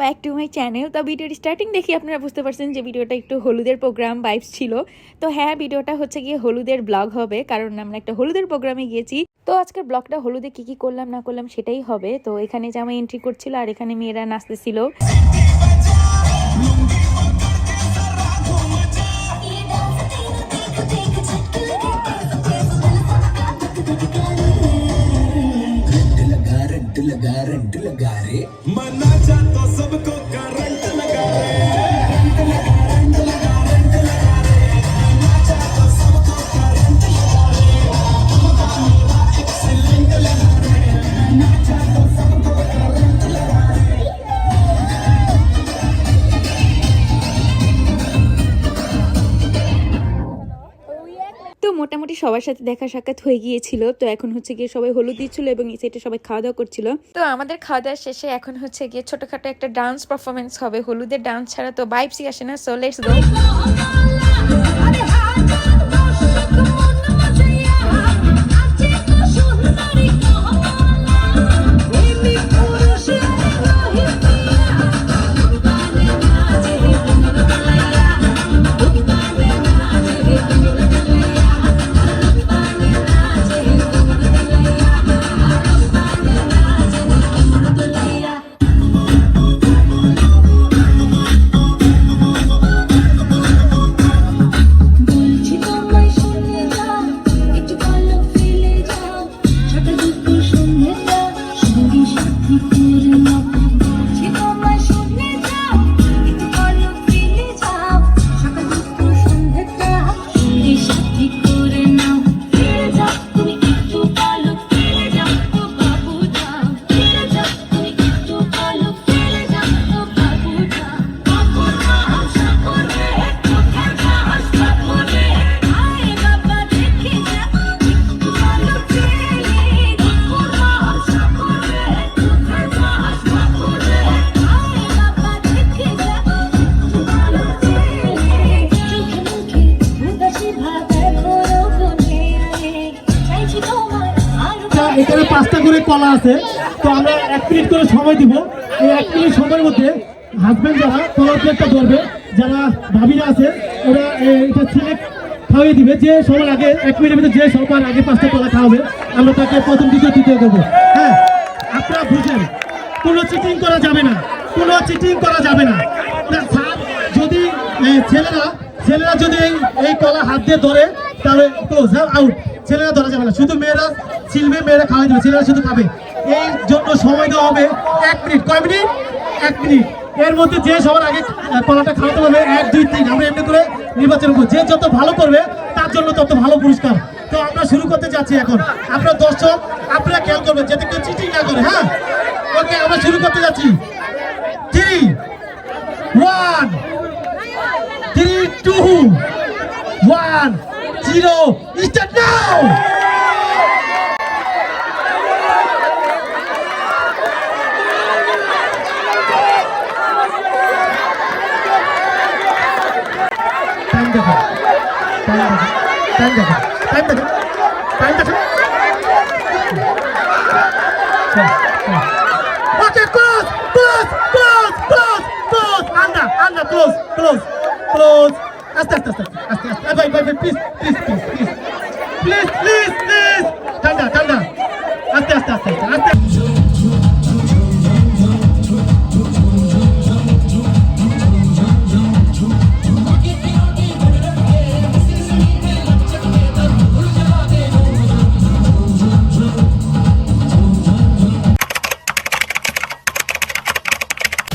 মাই channel তো ভিডিওর starting দেখি আপনারা বুঝতে পারছেন যে ভিডিওটা একটু হলুদের প্রোগ্রাম বাইবস ছিল। তো হ্যাঁ ভিডিওটা হচ্ছে গিয়ে হলুদের ব্লগ হবে, কারণ আমরা একটা হলুদের প্রোগ্রামে গিয়েছি। তো আজকের ব্লগটা হলুদে কি কি করলাম, না করলাম সেটাই হবে। তো এখানে জামা এন্ট্রি করছিল আর এখানে মেয়েরা নাচতেছিল। সবার সাথে দেখা সাক্ষাৎ হয়ে গিয়েছিল। তো এখন হচ্ছে গিয়ে সবাই হলুদ দিচ্ছিল এবং এই সাইডে সবাই খাওয়া দাওয়া করছিল। তো আমাদের খাওয়া দাওয়া শেষে এখন হচ্ছে গিয়ে ছোটখাটো একটা ডান্স পারফরমেন্স হবে। হলুদের ডান্স ছাড়া তো বাইপসি আসে না সো লেটস গো সঙ্গী সাথী করে কলা আছে, তো আমরা এক মিনিট করে সময় দিব। এই এক মিনিট সময়ের মধ্যে হাজবেন্ড যারা কলার প্লেটটা ধরবে, যারা ভাবিরা আছে, ওরা এটা সিলেক্ট খাওয়িয়ে দিবে। যে সবার আগে এক মিনিটের ভিতরে যে সবার আগে পাঁচটা কলা খাওয়াবে। আমরা তাকে প্রথম, দ্বিতীয়, তৃতীয় দেবো। হ্যাঁ আপনারা বুঝেন, কোনো চিটিং করা যাবে না, কোনো চিটিং করা যাবে না। যদি ছেলেরা ছেলেরা যদি এই কলা হাত দিয়ে ধরে তাহলে ক্লোজ হ্যাঁ? আউট ছেলেরা ধরা যাবে না। শুধু মেয়েরা ছিলবে মেয়েরা খাওয়াই দেবে ছেলেরা শুধু খাবে। এই জন্য সময় দেওয়া হবে এক মিনিট। কয় মিনিট? এক মিনিট। এর মধ্যে যে সবার আগে কলাটা খাওয়াতে হবে, এক, দুই, তিন। আমরা এমনি করে নির্বাচন করব। যে যত ভালো করবে, তার জন্য তত ভালো পুরস্কার। তো আমরা শুরু করতে যাচ্ছি এখন। আপনারা দর্শক, আপনারা খেয়াল করবেন, যাতে কেউ চিটিং না করে হ্যাঁ? ওকে, আমরা শুরু করতে যাচ্ছি। Three one three two one zero start now time দেখো টাইম দেখো টাইম দেখো টাইম দেখো টাইম দেখো okay close close close close close আন্ডা আন্ডা ক্লোজ ক্লোজ ক্লোজ আস্তে আস্তে আস্তে আস্তে ভাই please please please please please please please ঠান্ডা ঠান্ডা আস্তে আস্তে আস্তে আস্তে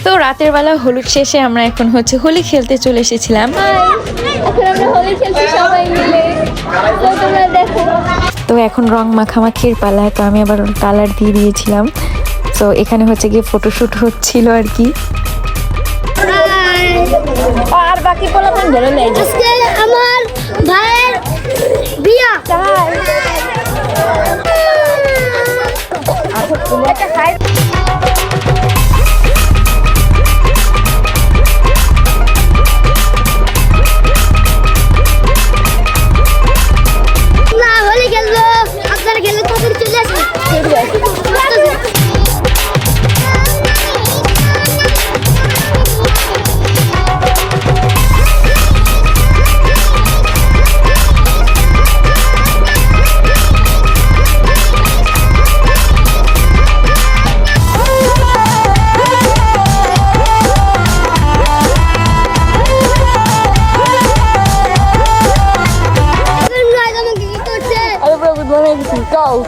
তো রাতের বেলা হলুদ শেষে আমরা এখন হচ্ছে হোলি খেলতে চলে এসেছিলাম। এখন আমরা হোলি খেলছি সবাই মিলে তো তোমরা দেখো তো এখন রং মাখামাখির পালা তো আমি আবার কালার দিয়ে দিয়েছিলাম। তো এখানে হচ্ছে গিয়ে ফটোশুট হচ্ছিল আর কি। আর বাকি পোলাপান ধরে নেই আজকে আমার ভাইয়ের বিয়া। একটা খাই না go!